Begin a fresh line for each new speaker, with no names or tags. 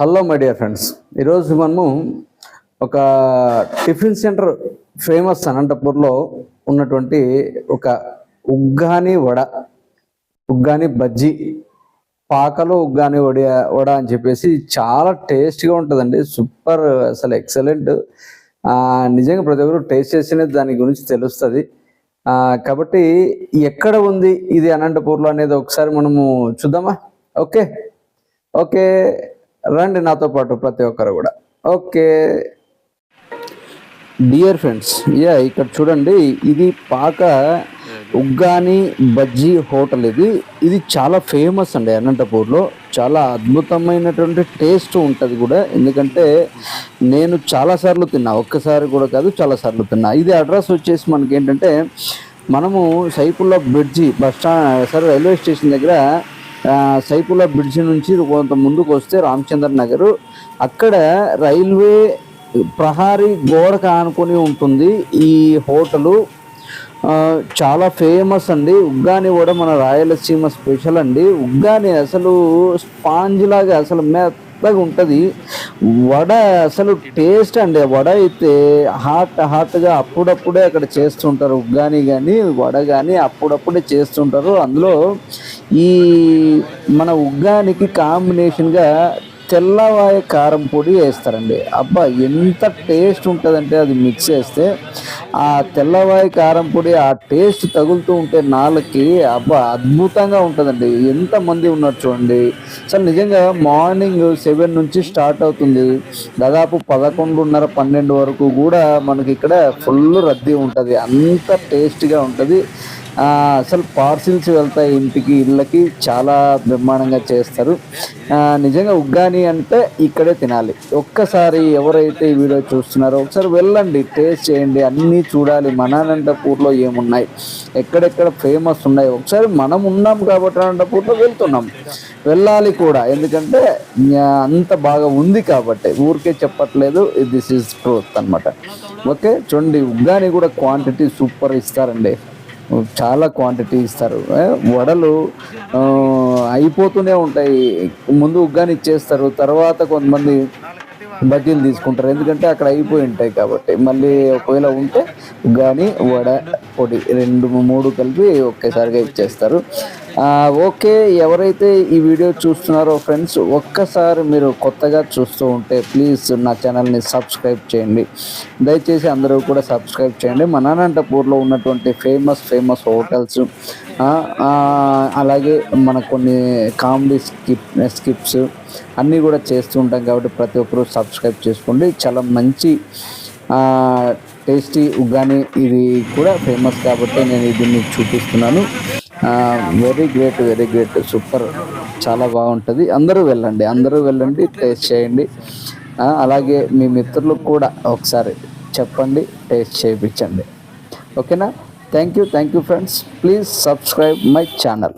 Hello my dear friends ఈరోజు మనము ఒక టిఫిన్ సెంటర్ ఫేమస్ అనంతపూర్లో ఉన్నటువంటి ఒక ఉగ్గాని వడ ఉగ్గాని బజ్జీ పాకలో ఉగ్గాని వడి వడ అని చెప్పేసి చాలా టేస్ట్గా ఉంటుందండి. సూపర్ అసలు ఎక్సలెంట్. నిజంగా ప్రతి ఒక్కరు టేస్ట్ చేసిన దాని గురించి తెలుస్తుంది. కాబట్టి ఎక్కడ ఉంది ఇది అనంతపూర్లో అనేది ఒకసారి మనము చూద్దామా? ఓకే. ఓకే. రండి నాతో పాటు ప్రతి ఒక్కరు కూడా. ఓకే. డియర్ ఫ్రెండ్స్ యా ఇక్కడ చూడండి ఇది పాక ఉగ్గాని బజ్జీ హోటల్ ఇది. ఇది చాలా ఫేమస్ అండి అనంతపూర్లో. చాలా అద్భుతమైనటువంటి టేస్ట్ ఉంటుంది కూడా. ఎందుకంటే నేను చాలాసార్లు తిన్నా ఒక్కసారి కూడా కాదు చాలాసార్లు తిన్నా. ఇది అడ్రస్ వచ్చేసి మనకి ఏంటంటే మనము సైపుల్లో bridge bus stand sir railway station దగ్గర ఆ, బ్రిడ్జ్ నుంచి కొంత ముందుకు వస్తే రామచంద్ర నగర్. అక్కడ రైల్వే ప్రహారీ గోడకు ఆనుకొని ఉంటుంది ఈ హోటలు. చాలా ఫేమస్ అండి. ఉగ్గాని కూడా మన రాయలసీమ స్పెషల్ అండి. ఉగ్గాని అసలు స్పాంజ్ లాగా అసలు మెత్తగా ఉంటుంది. వడ అసలు టేస్ట్ అండి. వడ అయితే హాట్ హాట్గా అప్పుడప్పుడే అక్కడ చేస్తుంటారు. ఉగ్గాని కానీ వడ కానీ అప్పుడప్పుడే చేస్తుంటారు. అందులో ఈ మన ఉగ్గానికి కాంబినేషన్గా తెల్లవాయ కారం పొడి వేస్తారండి. అబ్బా ఎంత టేస్ట్ ఉంటుందంటే అది మిక్స్ చేస్తే ఆ తెల్లవాయి కారం పొడి ఆ టేస్ట్ తగులుతూ ఉంటే నాలుగుకి అబ్బా అద్భుతంగా ఉంటుందండి. ఎంతమంది ఉన్నారు చూడండి. అసలు నిజంగా మార్నింగ్ సెవెన్ నుంచి స్టార్ట్ అవుతుంది. దాదాపు పదకొండున్నర పన్నెండు వరకు కూడా మనకి ఇక్కడ ఫుల్ రద్దీ ఉంటుంది. అంత టేస్ట్గా ఉంటుంది. అసలు పార్సిల్స్ వెళ్తాయి ఇంటికి ఇళ్ళకి చాలా బ్రహ్మాండంగా చేస్తారు. నిజంగా ఉగ్గాని అంటే ఇక్కడే తినాలి. ఒక్కసారి ఎవరైతే ఈ వీడియో చూస్తున్నారో ఒకసారి వెళ్ళండి టేస్ట్ చేయండి అన్నీ చూడాలి. మన అనంతపూర్లో ఏమున్నాయి? ఎక్కడెక్కడ ఫేమస్ ఉన్నాయి? ఒకసారి మనం ఉన్నాం కాబట్టి అనంతపూర్లో వెళ్తున్నాం. వెళ్ళాలి కూడా. ఎందుకంటే అంత బాగా ఉంది కాబట్టి. ఊరికే చెప్పట్లేదు దిస్ ఈజ్ ట్రూత్ అన్నమాట. ఓకే? చూడండి ఉగ్గాని కూడా క్వాంటిటీ సూపర్ ఇస్తారండి. చాలా క్వాంటిటీ ఇస్తారు. వడలు అయిపోతూనే ఉంటాయి. ముందు ఉగ్గాని ఇచ్చేస్తారు. తర్వాత కొంతమంది బజ్జీలు తీసుకుంటారు. ఎందుకంటే అక్కడ అయిపోయి ఉంటాయి కాబట్టి. మళ్ళీ ఒకవేళ ఉంటే ఉగ్గాని వడ పొడి రెండు మూడు కలిపి ఒకేసారిగా ఇచ్చేస్తారు. ఓకే ఎవరైతే ఈ వీడియో చూస్తున్నారో ఫ్రెండ్స్ ఒక్కసారి మీరు కొత్తగా చూస్తూ ఉంటే ప్లీజ్ నా ఛానల్ని సబ్స్క్రైబ్ చేయండి. దయచేసి అందరూ కూడా సబ్స్క్రైబ్ చేయండి. మన అనంతపూర్లో ఉన్నటువంటి ఫేమస్ ఫేమస్ హోటల్స్ అలాగే మన కొన్ని కామెడీ స్కిప్ స్కిప్స్ అన్నీ కూడా చేస్తూ ఉంటాం కాబట్టి ప్రతి ఒక్కరూ సబ్స్క్రైబ్ చేసుకోండి. చాలా మంచి టేస్టీ ఉగ్గాని ఇది కూడా ఫేమస్ కాబట్టి నేను ఇది మీకు చూపిస్తున్నాను. Very great very great super చాలా బాగుంటుంది. అందరూ వెళ్ళండి అందరూ వెళ్ళండి టేస్ట్ చేయండి. అలాగే మీ మిత్రులకు కూడా ఒకసారి చెప్పండి టేస్ట్ చేయించండి. ఓకేనా thank you thank you friends please subscribe my channel